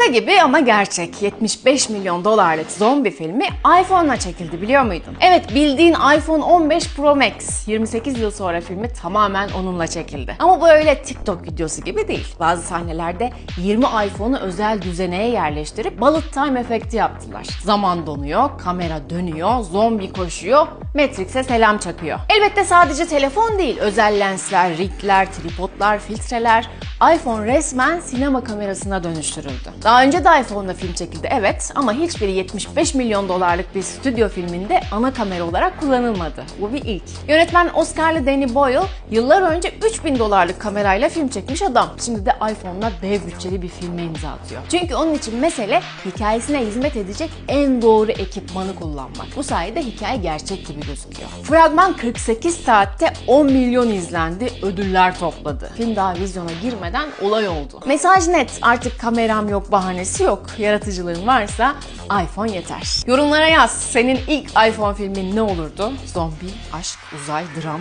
Şaka gibi ama gerçek. 75 milyon dolarlık zombi filmi iPhone'la çekildi biliyor muydun? Evet bildiğin iPhone 15 Pro Max. 28 yıl sonra filmi tamamen onunla çekildi. Ama bu öyle TikTok videosu gibi değil. Bazı sahnelerde 20 iPhone'u özel düzeneye yerleştirip bullet time efekti yaptılar. Zaman donuyor, kamera dönüyor, zombi koşuyor, Matrix'e selam çakıyor. Elbette sadece telefon değil, özel lensler, rigler, tripodlar, filtreler, iPhone resmen sinema kamerasına dönüştürüldü. Daha önce de iPhone'la film çekildi evet ama hiçbiri 75 milyon dolarlık bir stüdyo filminde ana kamera olarak kullanılmadı. Bu bir ilk. Yönetmen Oscar'lı Danny Boyle yıllar önce 3000 dolarlık kamerayla film çekmiş adam. Şimdi de iPhone'la dev bütçeli bir filme imza atıyor. Çünkü onun için mesele hikayesine hizmet edecek en doğru ekipmanı kullanmak. Bu sayede hikaye gerçek gibi gözüküyor. Fragman 48 saatte 10 milyon izlendi, ödüller topladı. Film daha vizyona girmeden olay oldu. Mesaj net, artık kameram yok bahanesi yok. Yaratıcılığın varsa iPhone yeter. Yorumlara yaz, senin ilk iPhone filmin ne olurdu? Zombi, aşk, uzay, dram.